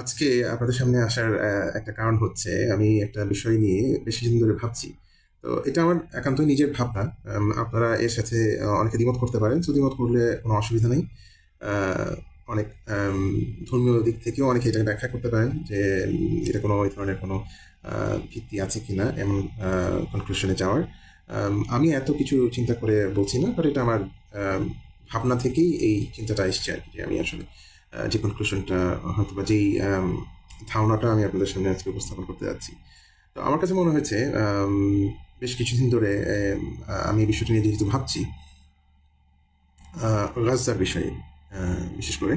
আজকে আপনাদের সামনে আসার একটা কারণ হচ্ছে আমি একটা বিষয় নিয়ে বেশ কিছুদিন ধরে ভাবছি। তো এটা আমার একান্তই নিজের ভাবনা। আপনারা এর সাথে অনেকে দ্বিমত করতে পারেন। তো দ্বিমত করলে কোনো অসুবিধা নেই। অনেক ধর্মীয় দিক থেকেও অনেকে এটা ব্যাখ্যা করতে পারেন যে এটা কোনো ওই ধরনের কোনো ভিত্তি আছে কি না এমন কনক্লুশনে যাওয়ার। আমি এত কিছু চিন্তা করে বলছি না বাট এটা আমার ভাবনা থেকেই এই চিন্তাটা এসছে আর কি, যে আমি আসলে যে কনক্লুশনটা হয়তো বা যেই ধারণাটা আমি আপনাদের সামনে আজকে উপস্থাপন করতে যাচ্ছি। তো আমার কাছে মনে হয়েছে বেশ কিছুদিন ধরে আমি এই বিষয়টি নিয়ে যেহেতু ভাবছি গাজার বিষয়ে বিশেষ করে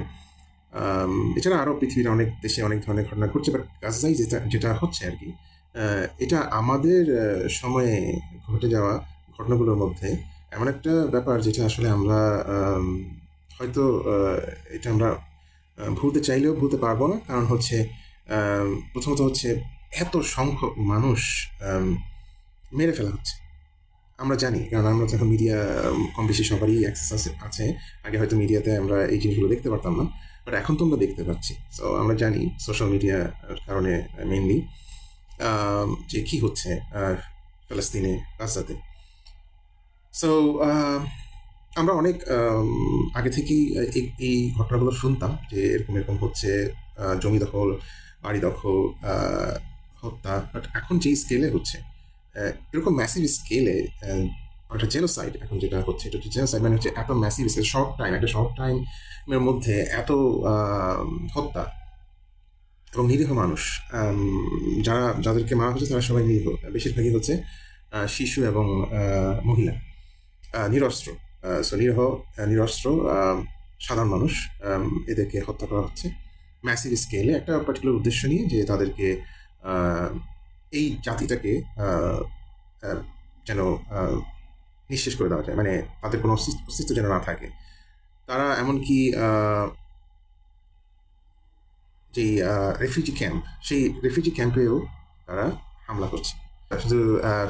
এছাড়া আরও পৃথিবীর অনেক দেশে অনেক ধরনের ঘটনা ঘটছে বাট গাজাই যেটা যেটা হচ্ছে আর কি এটা আমাদের সময়ে ঘটে যাওয়া ঘটনাগুলোর মধ্যে এমন একটা ব্যাপার যেটা আসলে আমরা হয়তো এটা আমরা ভুলতে চাইলেও ভুলতে পারব না। কারণ হচ্ছে প্রথমত হচ্ছে এত সংখ্যক মানুষ মেরে ফেলা হচ্ছে। আমরা জানি, কারণ আমরা যখন মিডিয়া কম বেশি সবারই অ্যাক্সেস আছে আছে। আগে হয়তো মিডিয়াতে আমরা এই জিনিসগুলো দেখতে পারতাম না বাট এখন তো আমরা দেখতে পাচ্ছি। সো আমরা জানি সোশ্যাল মিডিয়ার কারণে মেনলি যে কি হচ্ছে ফিলিস্তিনে গাজাতে সো আমরা অনেক আগে থেকেই এই ঘটনাগুলো শুনতাম যে এরকম এরকম হচ্ছে জমি দখল, বাড়ি দখল হত্যা বাট এখন যেই স্কেলে হচ্ছে এরকম ম্যাসিভ স্কেলে একটা জেনোসাইড এখন যেটা হচ্ছে, এটা হচ্ছে জেনোসাইড মানে হচ্ছে এত ম্যাসিভ শর্ট টাইম একটা শর্ট টাইমের মধ্যে এত হত্যা এবং নিরীহ মানুষ যারা, যাদেরকে মারা হচ্ছে তারা সবাই নিরীহ, বেশিরভাগই হচ্ছে শিশু এবং মহিলা নিরস্ত্র। সো নিরহ নিরস্ত্র সাধারণ মানুষ এদেরকে হত্যা করা হচ্ছে। ম্যাসিভ স্কেলে একটা পার্টিকুলার উদ্দেশ্য নিয়ে যে তাদেরকে এই জাতিটাকে যেন নিঃশেষ করে দেওয়া যায় মানে তাদের কোনো অস্তিত্ব যেন না থাকে। তারা এমনকি যেই রেফিউজি ক্যাম্প সেই রেফিউজি ক্যাম্পেও তারা হামলা করছে। শুধু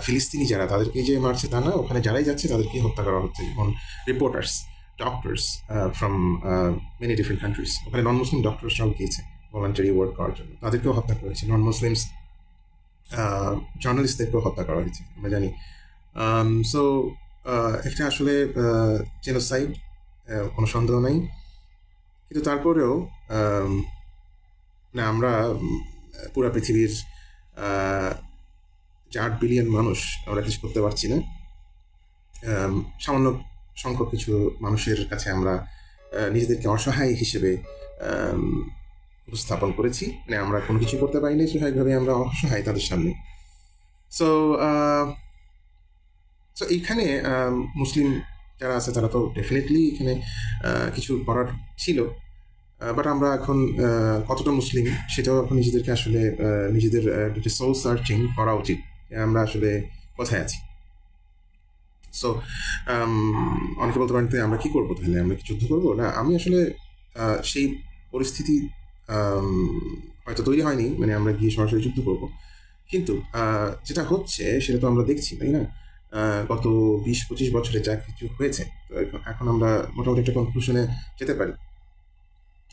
ফিলিস্তিনি যারা, তাদেরকে যে মারছে তা না, ওখানে যারাই যাচ্ছে তাদেরকে হত্যা করা হচ্ছে যেমন reporters doctors from many different countries ওখানে নন মুসলিম ডক্টরসরাও গিয়েছে ভলান্টারি ওয়ার্ক করার জন্য। তাদেরকেও হত্যা করা হয়েছে। নন মুসলিমস জার্নালিস্টদেরকেও হত্যা করা হয়েছে, আমরা জানি। সো এটা আসলে জেনোসাইড কোনো সন্দেহ নাই। কিন্তু তারপরেও না, আমরা পুরা পৃথিবীর আট বিলিয়ন মানুষ আমরা কিছু করতে পারছি না। সামান্য সংখ্যক কিছু মানুষের কাছে আমরা নিজেদেরকে অসহায় হিসেবে উপস্থাপন করেছি। মানে আমরা কোনো কিছু করতে পারি না স্বাভাবিকভাবে আমরা অসহায় তাদের সামনে। সো সো এইখানে মুসলিম যারা আছে তারা তো ডেফিনেটলি এখানে কিছু করার ছিল। বাট আমরা এখন কতটা মুসলিম সেটাও এখন নিজেদেরকে আসলে নিজেদের সোল সার্চিং করা উচিত। আমরা আসলে কোথায় আছি? সো অনেকে বলতে পারেন আমরা কি করব তাহলে? আমরা কি যুদ্ধ করব? না, আমি আসলে সেই পরিস্থিতি হয়তো তৈরি হয়নি মানে আমরা গিয়ে সরাসরি যুদ্ধ করব। কিন্তু যেটা হচ্ছে, সেটা তো আমরা দেখছি, তাই না? গত বিশ পঁচিশ বছরে যা কিছু হয়েছে এখন আমরা মোটামুটি একটা কনক্লুশনে যেতে পারি।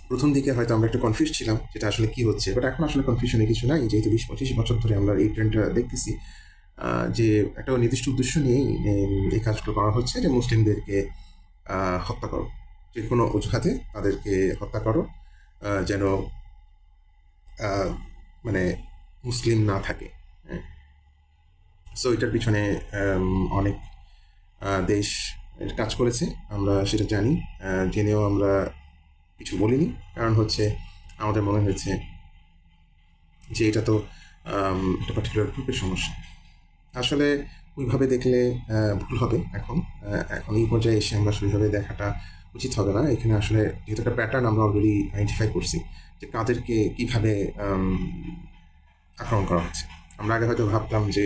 প্রথম দিকে হয়তো আমরা একটু কনফিউজ ছিলাম যেটা আসলে কি হচ্ছে বাট এখন আসলে কনফিউশনে কিছু নাই। যেহেতু বিশ পঁচিশ বছর ধরে আমরা এই ট্রেন্ডটা দেখতেছি যে একটা নির্দিষ্ট উদ্দেশ্য নিয়েই এই কাজগুলো করা হচ্ছে যে মুসলিমদেরকে হত্যা করো। যে কোনো অজুহাতে তাদেরকে হত্যা করো যেন মানে মুসলিম না থাকে। সো এটার পিছনে অনেক দেশ কাজ করেছে, আমরা সেটা জানি। জেনেও আমরা কিছু বলিনি। কারণ হচ্ছে আমাদের মনে হয়েছে যে এটা তো একটা পার্টিকুলার গ্রুপের সমস্যা। আসলে ওইভাবে দেখলে ভুল হবে এখন। এখন এই পর্যায়ে এসে আমরা সেইভাবে দেখাটা উচিত হবে না। এখানে আসলে যেহেতু একটা প্যাটার্ন আমরা অলরেডি আইডেন্টিফাই করছি যে কাদেরকে কীভাবে আক্রমণ করা হচ্ছে। আমরা আগে হয়তো ভাবতাম যে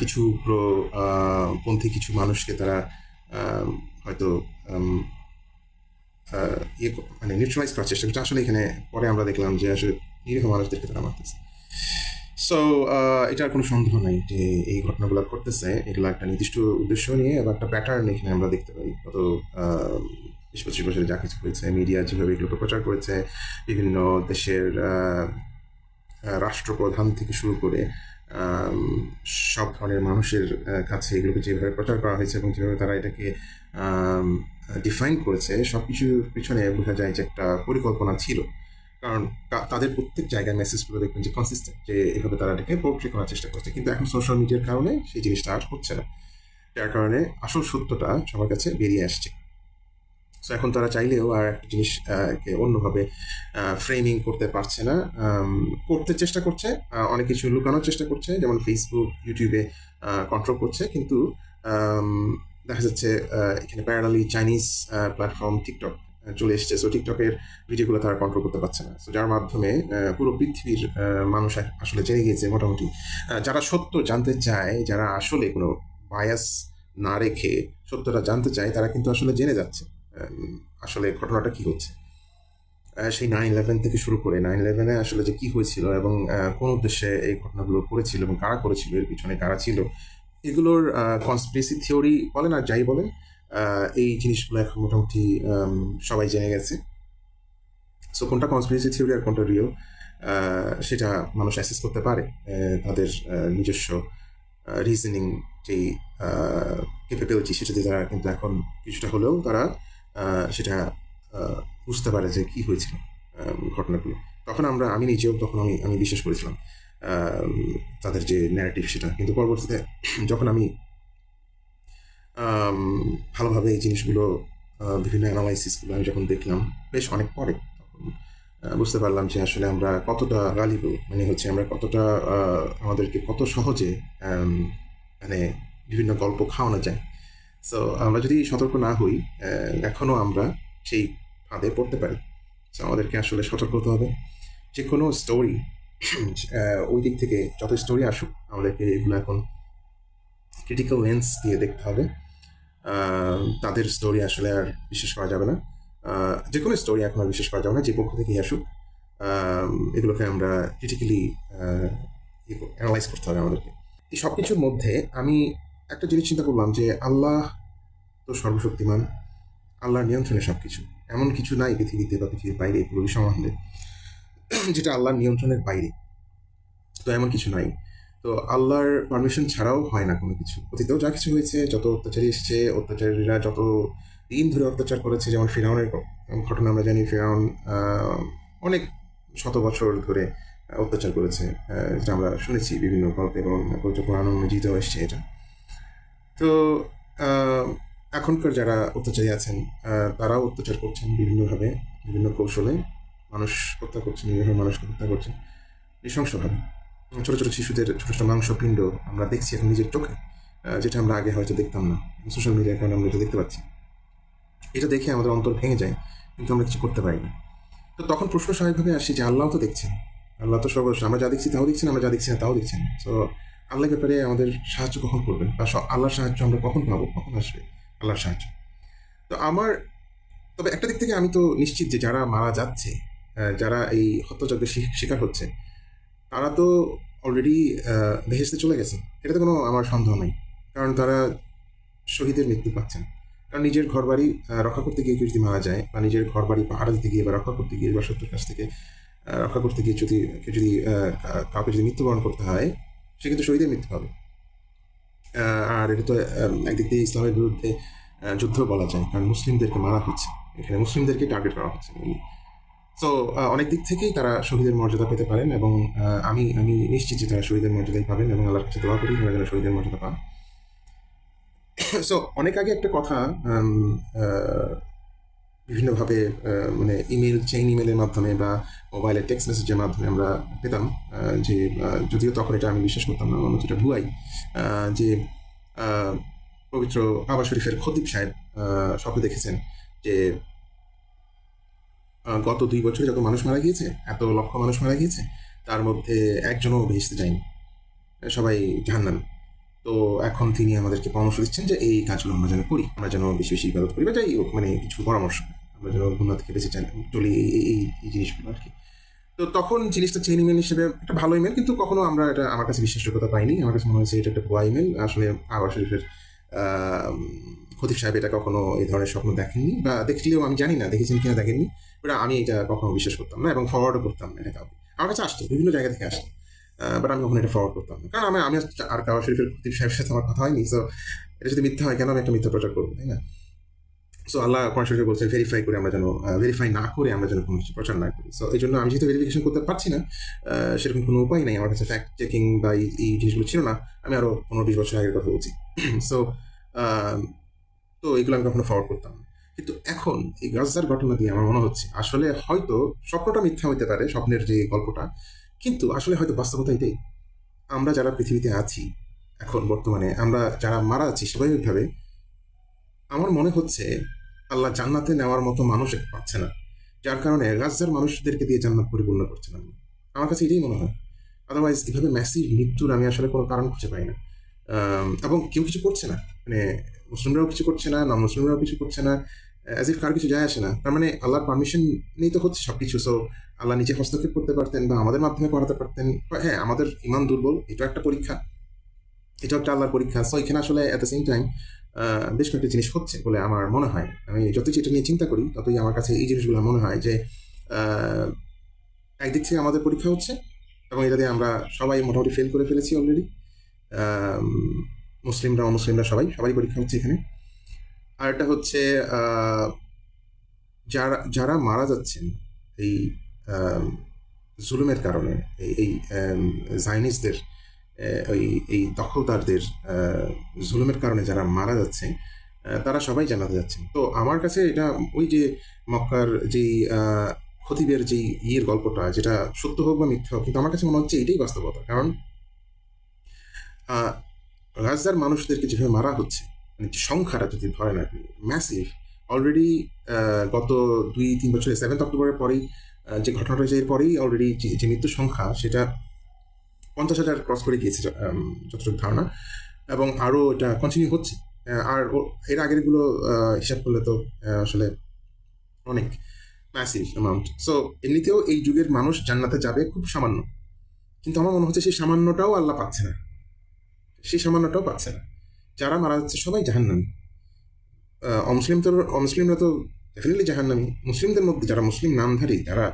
কিছু প্রো পন্থী, কিছু মানুষকে তারা হয়তো ইয়ে মানে নিউট্রালাইজ করার চেষ্টা করছে আসলে এখানে পরে আমরা দেখলাম যে আসলে নিরীহ মানুষদেরকে তারা মারতেছে। সো এটার কোনো সন্দেহ নাই যে এই ঘটনাগুলো ঘটতেছে। এগুলো একটা নির্দিষ্ট উদ্দেশ্য নিয়ে এবং একটা প্যাটার্ন এখানে আমরা দেখতে পাই। আহ, বিশ পঁচিশ বছরে যা কিছু হয়েছে মিডিয়া যেভাবে এগুলোকে প্রচার করেছে বিভিন্ন দেশের রাষ্ট্রপ্রধান থেকে শুরু করে সব ধরনের মানুষের কাছে এগুলোকে যেভাবে প্রচার করা হয়েছে এবং যেভাবে তারা এটাকে ডিফাইন করেছে সব কিছুর পিছনে বোঝা যায় যে একটা পরিকল্পনা ছিল। কারণ তাদের প্রত্যেক জায়গায় মেসেজগুলো দেখবেন যে কনসিস্টেন্ট যে এভাবে তারা এটাকে পোর্ট্রে করার চেষ্টা করছে। কিন্তু এখন সোশ্যাল মিডিয়ার কারণে সেই জিনিসটা আর হচ্ছে না। যার কারণে আসল সত্যটা সবার কাছে বেরিয়ে আসছে। সো এখন তারা চাইলেও আর একটা জিনিস অন্যভাবে ফ্রেমিং করতে পারছে না। করতে চেষ্টা করছে অনেক কিছু লুকানোর চেষ্টা করছে, যেমন ফেসবুক ইউটিউবে কন্ট্রোল করছে। কিন্তু দেখা যাচ্ছে এখানে প্যারালালি চাইনিজ প্ল্যাটফর্ম টিকটক চলে এসেছে। সো টিকটকের ভিডিওগুলো তারা কন্ট্রোল করতে পারছে না। সো যার মাধ্যমে পুরো পৃথিবীর মানুষ আসলে জেনে গিয়েছে মোটামুটি। যারা সত্য জানতে চায়, যারা আসলে কোনো বায়াস না রেখে সত্যটা জানতে চায়, তারা কিন্তু আসলে জেনে যাচ্ছে আসলে ঘটনাটা কি হচ্ছে। সেই নাইন ইলেভেন থেকে শুরু করে নাইন ইলেভেনে আসলে যে কি হয়েছিল এবং কোন উদ্দেশ্যে এই ঘটনাগুলো করেছিল এবং কারা করেছিল, এর পিছনে কারা ছিল এগুলোর কনস্পিরেসি থিওরি বলেন আর যাই বলেন এই জিনিসগুলো এখন মোটামুটি সবাই জেনে গেছে। সো কোনটা কনস্পিরেসি থিওরি আর কোনটা রিয়েল সেটা মানুষ অ্যাসেস করতে পারে তাদের নিজস্ব রিজনিং যেই ক্যাপাবিলিটি সেটা দিয়ে তারা কিন্তু এখন কিছুটা হলেও তারা সেটা বুঝতে পারে যে কী হয়েছিল ঘটনাগুলো। তখন আমরা, আমি নিজেও তখন আমি আমি বিশ্বাস করেছিলাম। তাদের যে ন্যারেটিভ সেটা। কিন্তু পরবর্তীতে যখন আমি ভালোভাবে এই জিনিসগুলো বিভিন্ন অ্যানালাইসিসগুলো আমি যখন দেখলাম, বেশ অনেক পরে তখন বুঝতে পারলাম যে আসলে আমরা কতটা গালিবল মানে হচ্ছে আমরা কতটা আমাদেরকে কত সহজে মানে বিভিন্ন গল্প খাওয়ানো যায়। সো আমরা যদি সতর্ক না হই এখনও আমরা সেই ফাঁদে পড়তে পারি। সো আমাদেরকে আসলে সতর্ক হতে হবে। যে কোনো স্টোরি ওই দিক থেকে যত স্টোরি আসুক, আমাদেরকে এগুলো এখন ক্রিটিক্যাল লেন্স দিয়ে দেখতে হবে। তাদের স্টোরি আসলে আর বিশ্বাস করা যাবে না। যে কোনো স্টোরি এখন আর বিশ্বাস করা যাবে না, যে পক্ষ থেকেই আসুক। এগুলোকে আমরা ক্রিটিক্যালি অ্যানালাইজ করতে হবে আমাদেরকে। এই সব কিছুর মধ্যে আমি একটা জিনিস চিন্তা করলাম যে আল্লাহ তো সর্বশক্তিমান। আল্লাহর নিয়ন্ত্রণে সব কিছু এমন কিছু নাই পৃথিবীতে বা পৃথিবীর বাইরে পুরো সম্বন্ধে। যেটা আল্লাহর নিয়ন্ত্রণের বাইরে। তো এমন কিছু নাই। তো আল্লাহর পারমিশন ছাড়াও হয় না কোনো কিছু। অতীতেও যা কিছু হয়েছে, যত অত্যাচারী এসছে, অত্যাচারীরা যত দিন ধরে অত্যাচার করেছে, যেমন ফিরাউনের ঘটনা আমরা জানি, ফিরাউন অনেক শত বছর ধরে অত্যাচার করেছে যেটা আমরা শুনেছি বিভিন্ন গল্পে এবং কোরআন মজিদেও এসছে এটা। তো এখনকার যারা অত্যাচারী আছেন তারাও অত্যাচার করছেন বিভিন্নভাবে, বিভিন্ন কৌশলে। মানুষ হত্যা করছেন বিভিন্ন মানুষকে হত্যা করছেন নৃশংসভাবে। ছোট ছোট শিশুদের, ছোট ছোট মাংসপিণ্ড আমরা দেখছি এখন নিজের চোখে যেটা আমরা আগে হয়তো দেখতাম না। সোশ্যাল মিডিয়ার কারণে আমরা এটা দেখতে পাচ্ছি। এটা দেখে আমাদের অন্তর ভেঙে যায়, কিন্তু আমরা কিছু করতে পারি না। তো তখন প্রশ্ন স্বাভাবিকভাবে আসে যে, আল্লাহ তো দেখছেন। আল্লাহ তো সর্বস্ব, আমরা যা দেখছি তাও দেখছেন, আমরা যা দেখছি না তাও দেখছেন। তো আল্লাহর ব্যাপারে আমাদের সাহায্য কখন করবেন? বা আল্লাহর সাহায্য আমরা কখন পাবো? কখন আসবে আল্লাহর সাহায্য? তো আমার, তবে একটা দিক থেকে আমি তো নিশ্চিত যে, যারা মারা যাচ্ছে যারা এই হত্যাযজ্ঞের শিকার হচ্ছে, তারা তো অলরেডি ভেসতে চলে গেছে। এটাতে কোনো আমার সন্দেহ নেই। কারণ তারা শহীদের মৃত্যু পাচ্ছেন। কারণ নিজের ঘর বাড়ি রক্ষা করতে গিয়ে যদি মারা যায়, বা নিজের ঘর বাড়ি পাহারা দিতে গিয়ে, বা রক্ষা করতে গিয়ে, বা শত্রুর কাছ থেকে রক্ষা করতে গিয়ে যদি কেউ যদি কাউকে যদি মৃত্যুবরণ করতে হয়, সে কিন্তু শহীদের মৃত্যু হবে আর এটা তো একদিক দিয়ে ইসলামের বিরুদ্ধে যুদ্ধ বলা যায়। কারণ মুসলিমদেরকে মারা হচ্ছে। এখানে মুসলিমদেরকে টার্গেট করা হচ্ছে। তো অনেক দিক থেকেই তারা শহীদের মর্যাদা পেতে পারেন এবং আমি আমি নিশ্চিত যে তারা শহীদের মর্যাদাই পাবেন এবং আল্লাহর কাছে দোয়া করি তারা যেন শহীদের মর্যাদা পান। সো অনেক আগে একটা কথা বিভিন্নভাবে মানে ইমেল চেইন ইমেলের মাধ্যমে বা মোবাইলের টেক্সট মেসেজের মাধ্যমে আমরা পেতাম যে যদিও তখন এটা আমি বিশ্বাস করতাম না, আমার এটা ভুয়াই যে পবিত্র কাবা শরীফের খতিব সাহেব স্বপ্ন দেখেছেন যে গত দুই বছরে যত মানুষ মারা গিয়েছে, এত লক্ষ মানুষ মারা গিয়েছে, তার মধ্যে একজনও ভেসতে যায়নি। সবাই জাহান্নামী। তো এখন তিনি আমাদেরকে পরামর্শ দিচ্ছেন যে এই কাজগুলো আমরা যেন করি, আমরা যেন বেশি বেশি ইবাদত করি বা যাই হোক মানে কিছু পরামর্শ, আমরা যেন গুণা থেকে বেঁচে চলি এই, এই- জিনিসগুলো আর কি। তো তখন জিনিসটা চেন ইমেল হিসেবে একটা ভালো ইমেল কিন্তু কখনো আমরা এটা আমার কাছে বিশ্বাসযোগ্যতা পাইনি। আমার কাছে মনে হয়েছে এটা একটা ভুয়া ইমেল আসলে আবার শরীফের খতিব সাহেব এটা কখনো এই ধরনের স্বপ্ন দেখেননি বা দেখলেও আমি জানি না, দেখেছেন কিনা দেখেননি। বাট আমি এটা কখনো বিশ্বাস করতাম না এবং ফরওয়ার্ডও করতাম না এটা কাউকে। আমার কাছে আসতো, বিভিন্ন জায়গা থেকে আসতো। বাট আমি কখনো এটা ফরওয়ার্ড করতাম না। কারণ আমি আমি আর কাবা শরীফের খতিব সাহেবের সাথে আমার কথা হয়নি সো এটা যদি মিথ্যা হয় কেন আমি একটা মিথ্যা প্রচার করব, তাই না? সো আল্লাহ কোরআন শরীফে বলছে ভেরিফাই করে আমরা যেন ভেরিফাই না করে আমরা যেন কোনো কিছু প্রচার না করি। সো এই জন্য আমি যেহেতু ভেরিফিকেশন করতে পারছি না সেরকম কোনো উপায় নেই। আমার কাছে ফ্যাক্ট চেকিং বা এই জিনিসগুলো ছিল না। আমি আরও পনেরো বিশ বছর আগের কথা বলছি। সো তো এগুলো আমি কখনো ফরওয়ার্ড করতাম না। কিন্তু এখন এই গাজার ঘটনা দিয়ে আমার মনে হচ্ছে, আসলে হয়তো স্বপ্নটা মিথ্যা হইতে পারে, স্বপ্নের যে গল্পটা, কিন্তু আসলে হয়তো বাস্তবতা এটাই আমরা যারা পৃথিবীতে আছি, এখন বর্তমানে আমরা যারা মারা আছি স্বাভাবিকভাবে, আমার মনে হচ্ছে আল্লাহ জান্নাতে নেওয়ার মতো মানুষ পাচ্ছে না। যার কারণে গাজার মানুষদেরকে দিয়ে জান্নাত পরিপূর্ণ করছে না। আমার কাছে এটাই মনে হয়। আদারওয়াইজ এভাবে ম্যাসিভ মৃত্যুর আমি আসলে কোনো কারণ খুঁজে পাই না। এবং কেউ কিছু করছে না। মানে মুসলিমরাও কিছু করছে না না মুসলিমরাও কিছু করছে না। অ্যাজ ইফ কার কিছু যায় আসে না। তার মানে আল্লাহর পারমিশন নেই তো হচ্ছে সবকিছু। সো আল্লাহ নিজে হস্তক্ষেপ করতে পারতেন বা আমাদের মাধ্যমে করাতে পারতেন। হ্যাঁ আমাদের ইমান দুর্বল এটা একটা পরীক্ষা। এটা একটা আল্লাহর পরীক্ষা। সো এখানে আসলে অ্যাট দ্য সেম টাইম বেশ কয়েকটা জিনিস হচ্ছে বলে আমার মনে হয়। আমি যতই যেটা নিয়ে চিন্তা করি, ততই আমার কাছে এই জিনিসগুলো মনে হয় যে একদিক থেকে আমাদের পরীক্ষা হচ্ছে এবং এটা দিয়ে আমরা সবাই মোটামুটি ফেল করে ফেলেছি অলরেডি মুসলিমরা, অমুসলিমরা সবাই সবাই পরীক্ষা হচ্ছে এখানে। আর একটা হচ্ছে যারা যারা মারা যাচ্ছেন এই জুলুমের কারণে, এই এই জাইনিসদের ওই, এই দখলদারদের জুলুমের কারণে যারা মারা যাচ্ছে তারা সবাই জানাতে যাচ্ছেন। তো আমার কাছে এটা, ওই যে মক্কার যেই খতিবের যেই ইয়ের গল্পটা, যেটা সত্য হোক বা মিথ্যা হোক, কিন্তু আমার কাছে মনে হচ্ছে এটাই বাস্তবতা। কারণ গাজার মানুষদেরকে যেভাবে মারা হচ্ছে সংখ্যাটা যদি ধরেন আপনি ম্যাসিভ অলরেডি গত দুই, তিন বছরে সেভেন্থ অক্টোবরের পরেই যে ঘটনাটা হয়েছে এরপরেই অলরেডি যে মৃত্যুর সংখ্যা, সেটা পঞ্চাশ হাজার ক্রস করে গিয়েছে যতটুকু ধারণা, এবং আরও এটা কন্টিনিউ হচ্ছে। আর এর আগেরগুলো হিসাব করলে তো আসলে অনেক ম্যাসিভ অ্যামাউন্ট সো এমনিতেও এই যুগের মানুষ জান্নাতে যাবে খুব সামান্য। কিন্তু আমার মনে হচ্ছে সেই সামান্যটাও আল্লাহ পাচ্ছে না। সেই সামান্যটাও পাচ্ছে না। যারা মারা যাচ্ছে সবাই জাহান্নামী। অমুসলিম তো অমুসলিমরা তো ডেফিনেটলি জাহান্নামী। মুসলিমদের মধ্যে যারা মুসলিম নামধারী, যারা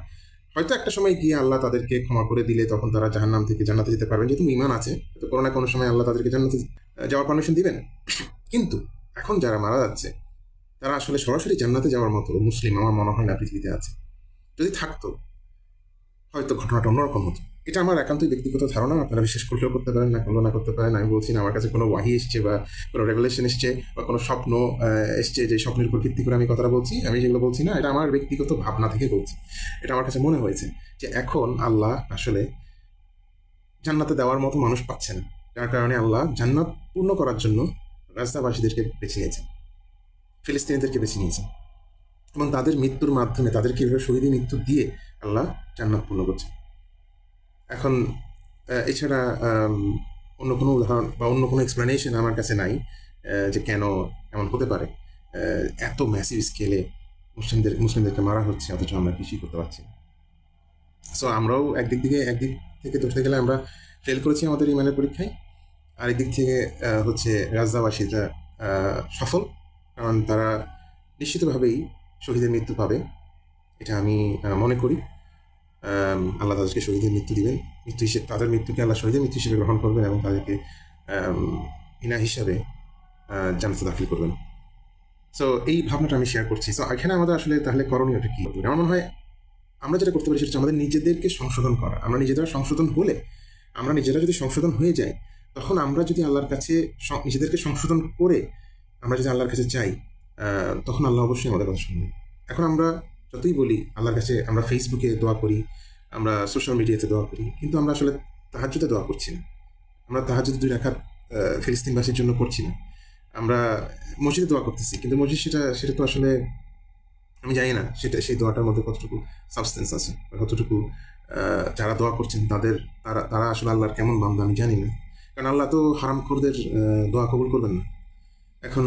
হয়তো একটা সময় গিয়ে আল্লাহ তাদেরকে ক্ষমা করে দিলে তখন তারা জাহান্নাম থেকে জান্নাতে যেতে পারবেন। যেহেতু ইমান আছে, তো কোনো না কোনো সময় আল্লাহ তাদেরকে জান্নাতে যাওয়ার পারমিশন দিবেন। কিন্তু এখন যারা মারা যাচ্ছে, তারা আসলে সরাসরি জান্নাতে যাওয়ার মতো মুসলিম আমার মনে হয় না পৃথিবীতে আছে। যদি থাকতো, হয়তো ঘটনাটা অন্যরকম হতো। এটা আমার একান্তই ব্যক্তিগত ধারণা। আপনারা বিশ্বাস করলেও করতে পারেন, না করলেও না করতে পারেন। আমি বলছি না, আমার কাছে কোনো ওয়াহি এসছে বা কোনো রেগুলেশন এসছে বা কোনো স্বপ্ন এসছে যে স্বপ্নের উপর ভিত্তি করে আমি কথাটা বলছি। আমি যেগুলো বলছি না, এটা আমার ব্যক্তিগত ভাবনা থেকে বলছি। এটা আমার কাছে মনে হয়েছে যে এখন আল্লাহ আসলে জান্নাতে দেওয়ার মতো মানুষ পাচ্ছে না। যার কারণে আল্লাহ জান্নাত পূর্ণ করার জন্য রাস্তাবাসীদেরকে বেছে নিয়েছেন। ফিলিস্তিনিদেরকে বেছে নিয়েছেন। এবং তাদের মৃত্যুর মাধ্যমে, তাদেরকে এভাবে শহীদী মৃত্যু দিয়ে আল্লাহ জান্নাত পূর্ণ করছে এখন এছাড়া অন্য কোনো উদাহরণ বা অন্য কোনো এক্সপ্লেনেশন আমার কাছে নাই যে কেন এমন হতে পারে। এত ম্যাসিভ স্কেলে মুসলিমদের মুসলিমদেরকে মারা হচ্ছে অথচ আমরা কিছুই করতে পারছি সো আমরাও একদিক থেকে একদিক থেকে ধরতে গেলে আমরা ফেল করেছি আমাদের ইমানের পরীক্ষায়। আরেকদিক থেকে হচ্ছে রাজদাবাসীরা আহ, সফল কারণ তারা নিশ্চিতভাবেই শহীদের মৃত্যু পাবে। এটা আমি মনে করি। আল্লাহ তাদেরকে শহীদের মৃত্যু দিবেন। মৃত্যু হিসেবে তাদের মৃত্যুকে আল্লাহ শহীদের মৃত্যু হিসেবে গ্রহণ করবেন এবং তাদেরকে ইনা হিসাবে আহ, জান্নাতে দাখিল করবেন। সো এই ভাবনাটা আমি শেয়ার করছি। সো এখানে আমাদের আসলে তাহলে করণীয়টা কী? হবে আমার মনে হয় আমরা যেটা করতে পারি সেটা আমাদের নিজেদেরকে সংশোধন করা। আমরা নিজেরা সংশোধন হলে আমরা নিজেরা যদি সংশোধন হয়ে যাই তখন আমরা যদি আল্লাহর কাছে নিজেদেরকে সংশোধন করে আমরা যদি আল্লাহর কাছে চাই তখন আল্লাহ অবশ্যই আমাদের কথা শুনবে এখন আমরা যতই বলি আল্লাহর কাছে আমরা ফেসবুকে দোয়া করি আমরা সোশ্যাল মিডিয়াতে দোয়া করি কিন্তু আমরা আসলে তাহাজ্জুদে দোয়া করছি না। আমরা তাহাজ্জুদ দুই আহ, ফিলিস্তিনবাসীর জন্য করছি না। আমরা মসজিদে দোয়া করতেছি কিন্তু মসজিদ সেটা সেটা তো আসলে আমি জানি না সেটা সেই দোয়াটার মধ্যে কতটুকু সাবস্টেন্স আছে বা কতটুকু যারা দোয়া করছেন তাদের তারা তারা আসলে আল্লাহর কেমন বান্দা আমি জানি না। কারণ আল্লাহ তো হারামখোরদের আহ, দোয়া কবুল করবেন না। এখন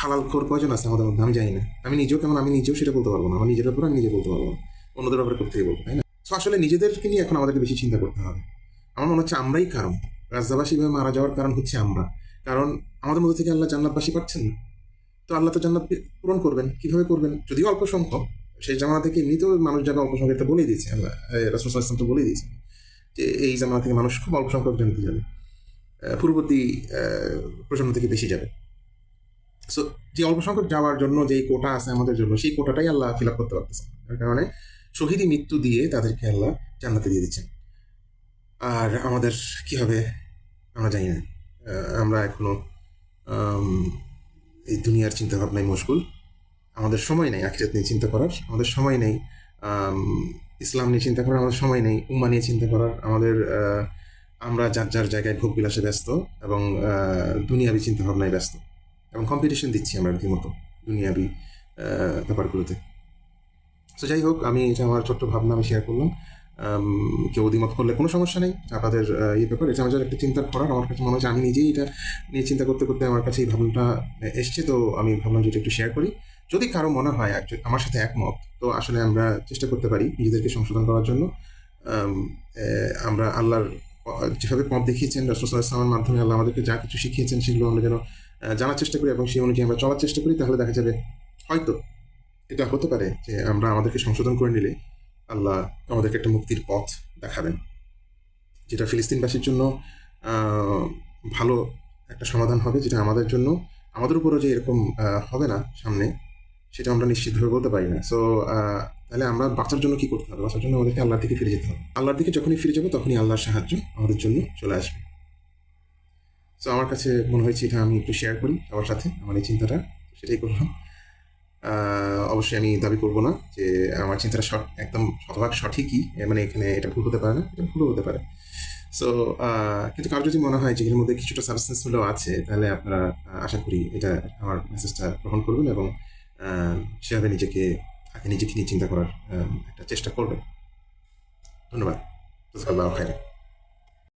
হালাল খোর কয়জন আছে আমাদের মধ্যে? আমি জানি না। আমি নিজেও কেমন, আমি নিজেও সেটা বলতে পারব না। আমার নিজের ব্যাপারে আমি নিজে বলতে পারব না। অন্যদের ব্যাপারে করতে বলব, তাই না? সো আসলে নিজেদেরকে নিয়ে এখন আমাদেরকে বেশি চিন্তা করতে হবে। আমার মনে হচ্ছে আমরাই কারণ। রাজদাবাসী ভাবে মারা যাওয়ার কারণ হচ্ছে আমরা। কারণ আমাদের মধ্যে থেকে আল্লাহ জান্নাতবাসী পাচ্ছেন না। তো আল্লাহ তো জান্নাত পূরণ করবেন। কীভাবে করবেন? যদিও অল্প সংখ্যক। সেই জামানা থেকে এমনিতেও মানুষ যাবে অল্প সংখ্যক বলেই দিয়েছে। আল্লাহ রাসুল ইসলাম তো বলেই দিয়েছেন যে এই জামানা থেকে মানুষ খুব অল্প সংখ্যক জানতে যাবে। পূর্ববর্তী প্রজন্ম থেকে বেশি যাবে। সো যে অল্প সংখ্যক যাওয়ার জন্য যে কোটা আছে আমাদের জন্য, সেই কোটাটাই আল্লাহ ফিল আপ করতে পারতেছেন। তার কারণে শহীদি মৃত্যু দিয়ে তাদেরকে আল্লাহ জান্নাতে দিয়ে দিচ্ছেন। আর আমাদের কি হবে? আমরা জানি না। আমরা এখনও এই দুনিয়ার চিন্তা ভাবনায় মশগুল। আমাদের সময় নেই আখিরাত নিয়ে চিন্তা করার। আমাদের সময় নেই ইসলাম নিয়ে চিন্তা করার আমাদের সময় নেই, উম্মা নিয়ে চিন্তা করার। আমাদের আমরা যার যার জায়গায় ভোগ বিলাসে ব্যস্ত এবং দুনিয়াবি চিন্তা ভাবনায় ব্যস্ত। এবং কম্পিটিশন দিচ্ছি আমরা রীতিমতো দুনিয়াবি ব্যাপারগুলোতে। তো যাই হোক, আমি এটা আমার ছোট্ট ভাবনা আমি শেয়ার করলাম। কেউ অধিমত করলে কোনো সমস্যা নেই। আপনাদের এই ব্যাপার, এটা আমার একটা চিন্তার করার। আমার কাছে মনে হচ্ছে আমি নিজেই এটা নিয়ে চিন্তা করতে করতে আমার কাছে এই ভাবনাটা এসছে। তো, আমি ভাবলাম যে এটা একটু শেয়ার করি। যদি কারও মনে হয় আমার সাথে একমত, তো আসলে আমরা চেষ্টা করতে পারি নিজেদেরকে সংশোধন করার জন্য। আমরা আল্লাহর যেভাবে পথ দেখিয়েছেন, রসুল ইসলামের মাধ্যমে আল্লাহ আমাদেরকে যা কিছু শিখিয়েছেন, সেগুলো আমরা যেন জানার চেষ্টা করি এবং সেই অনুযায়ী আমরা চলার চেষ্টা করি, তাহলে দেখা যাবে হয়তো এটা হতে পারে যে আমরা আমাদেরকে সংশোধন করে নিলে আল্লাহ আমাদেরকে একটা মুক্তির পথ দেখাবেন। যেটা ফিলিস্তিনবাসীর জন্য ভালো একটা সমাধান হবে, যেটা আমাদের জন্য। আমাদের উপরও যে এরকম হবে না সামনে, সেটা আমরা নিশ্চিতভাবে বলতে পারি না। সো তাহলে আমরা বাঁচার জন্য কি করতে হবে? বাঁচার জন্য আমাদেরকে আল্লাহর দিকে ফিরে যেতে হবে। আল্লাহর দিকে যখনই ফিরে যাব, তখনই আল্লাহর সাহায্য আমাদের জন্য চলে আসবে। সো আমার কাছে মনে হয়েছে এটা আমি একটু শেয়ার করি আমার সাথে, আমার এই চিন্তাটা, সেটাই করলাম। অবশ্যই আমি দাবি করব না যে আমার চিন্তাটা সঠ, একদম শতভাগ সঠিকই। মানে এখানে এটা ভুল হতে পারে না, এটা ভুলও হতে পারে। সো কিন্তু কারও যদি মনে হয় যে এর মধ্যে কিছুটা সাবস্টেন্স হলেও আছে, তাহলে আপনারা আশা করি এটা আমার মেসেজটা গ্রহণ করবেন এবং সেভাবে নিজেকে, আগে নিজেকে নিয়ে চিন্তা করার একটা চেষ্টা করবেন। ধন্যবাদ। জাযাকাল্লাহু খাইরান